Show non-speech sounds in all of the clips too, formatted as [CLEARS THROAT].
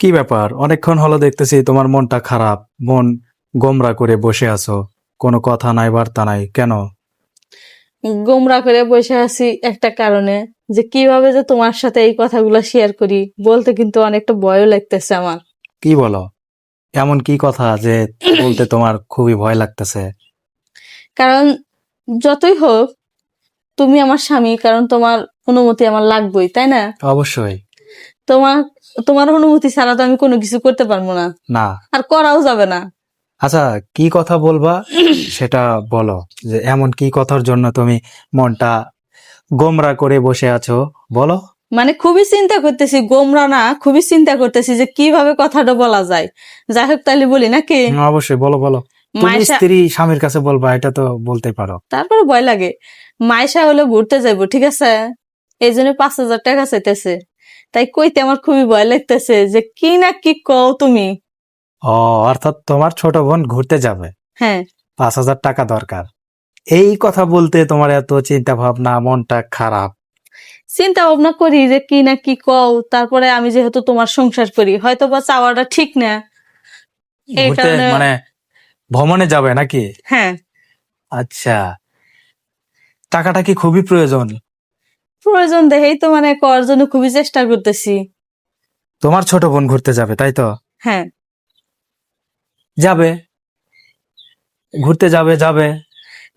কি ব্যাপার? অনেকক্ষণ হলো দেখতেছি তোমার মনটা খারাপ। মন গোমরা করে বসে আছো। কোনো কথা নাই বার্তা নাই। কেন? গোমরা করে বসে আছি একটা কারণে যে কীভাবে যে তোমার সাথে এই কথাগুলো শেয়ার করি বলতে কিন্তু অনেকটা ভয়ও লাগতেছে আমার। কি বলো? এমন কি কথা যে বলতে তোমার খুবই ভয় লাগতেছে? কারণ যতই হোক তুমি আমার স্বামী কারণ তোমার অনুমতি আমার লাগবেই তাই না? অবশ্যই। তোমার তোমার অনুমতি ছাড়া তো আমি কোনো কিছু করতে পারব না। না। আর করাও যাবে না। আচ্ছা কি কথা বলবা সেটা বলো যে এমন কি কথার জন্য তুমি মনটা গোমরা করে বসে আছো বলো। মানে খুবই চিন্তা করতেছি গোমরা না খুবই চিন্তা করতেছি যে কীভাবে কথাটা বলা যায়। যাই হোক তাহলে বলি নাকি? অবশ্যই বলো বলো। তুমি স্ত্রী স্বামীর কাছে বলবা এটা তো বলতে পারো। তারপরে ভয় লাগে। মায়েশা হলে ঘুরতে যাইবো ঠিক আছে? এই জন্য পাঁচ হাজার টাকা চাইতেছে। তাই কইতে আমার খুবই ভয় লাগতেছে যে কি না কি কও তুমি। ও অর্থাৎ তোমার ছোট বোন ঘুরতে যাবে। হ্যাঁ। পাঁচ হাজার টাকা দরকার। এই কথা বলতে তোমার এত চিন্তা ভাবনা মনটা খারাপ। চিন্তা ভাবনা করি যে কি না কি কও তারপরে আমি যেহেতু তোমার সংসার করি হয়তো বা চাওয়াটা ঠিক না। এই ঘুরতে কারণে মানে ভ্রমণে যাবে নাকি? হ্যাঁ। আচ্ছা। টাকাটা কি খুবই প্রয়োজন? প্রয়োজন দেখেই তো মানে করার জন্য খুবই চেষ্টা করতেছি। তোমার ছোট বোন ঘুরতে যাবে তাই তো? হ্যাঁ। যাবে। ঘুরতে যাবে যাবে।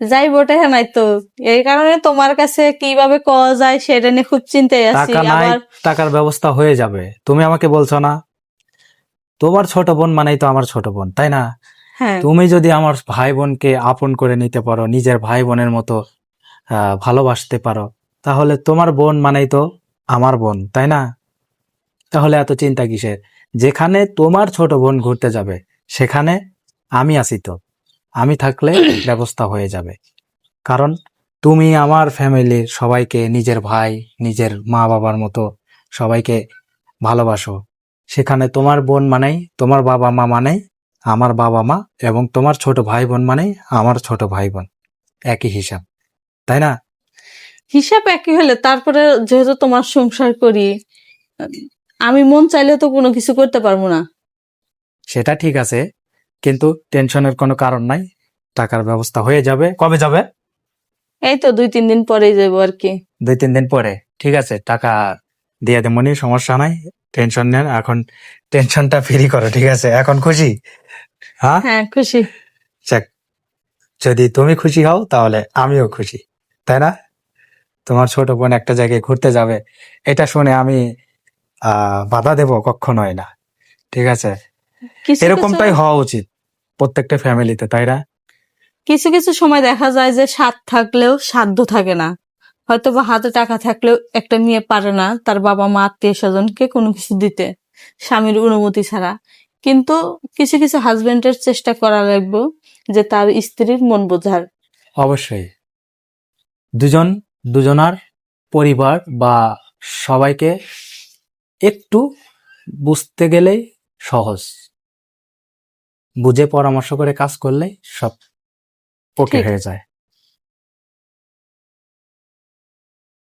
যাই বটে হ্যাঁ নাই তো। এই কারণে তোমার কাছে কীভাবে কওয়া যায় সেটা নিয়ে খুব চিন্তায় আছি। টাকা নাই আবার টাকার ব্যবস্থা হয়ে যাবে। তুমি আমাকে বলছো না। তোমার ছোট বোন মানেই তো আমার ছোট বোন তাই না? হ্যাঁ। তুমি যদি আমার ভাই বোনকে আপন করে নিতে পারো নিজের ভাই বোনের মতো আহ, ভালোবাসতে পারো তাহলে তোমার বোন মানেই তো আমার বোন তাই না? তাহলে এত চিন্তা কিসের? যেখানে তোমার ছোট বোন ঘুরতে যাবে সেখানে আমি আছি তো। আমি থাকলে [CLEARS THROAT] ব্যবস্থা হয়ে যাবে। কারণ তুমি আমার ফ্যামিলির সবাইকে নিজের ভাই নিজের মা বাবার মতো সবাইকে ভালোবাসো। সেখানে তোমার বোন মানেই তোমার বাবা মা মানেই আমার বাবা মা এবং তোমার ছোট ভাই বোন মানেই আমার ছোট ভাই বোন। একই হিসাব তাই না? হিসাব একই হলে তারপরে যেহেতু তোমার সংসার করি আমি মন চাইলে তো কোনো কিছু করতে পারব না। সেটা ঠিক আছে কিন্তু টেনশনের কোনো কারণ নাই টাকার ব্যবস্থা হয়ে যাবে। কবে যাবে? এই তো দুই তিন দিন পরেই যাব আর কি। দুই তিন দিন পরে। ঠিক আছে টাকা দিয়ে দেবনি সমস্যা নাই টেনশন নেন এখন টেনশনটা ফ্রি করো ঠিক আছে? এখন খুশি? হ্যাঁ? হ্যাঁ খুশি। যাক যদি তুমি খুশি হও তাহলে আমিও খুশি। তাই না? তোমার ছোট বোন একটা জায়গায় ঘুরতে যাবে। এটা শুনে আমি আহ বাধা দেব কখনোই না। ঠিক আছে? এরকমটাই হওয়া উচিত প্রত্যেকটা ফ্যামিলিতে তাই না? কিছু কিছু সময় দেখা যায় যে স্বাদ থাকলেও সাধ্য থাকে না। হয়তো বা হাতে টাকা থাকলেও একটা মেয়ে পারে না তার বাবা মা আত্মীয় স্বজনকে কোনো কিছু দিতে স্বামীর অনুমতি ছাড়া। কিন্তু কিছু কিছু হাজবেন্ডের চেষ্টা করা লাগবে যে তার স্ত্রীর মন বোঝার। অবশ্যই। দুজন দুজনার পরিবার বা সবাইকে একটু বুঝতে গেলেই সহজ বুঝে পরামর্শ করে কাজ করলেই সব ওকে। হয়ে যায়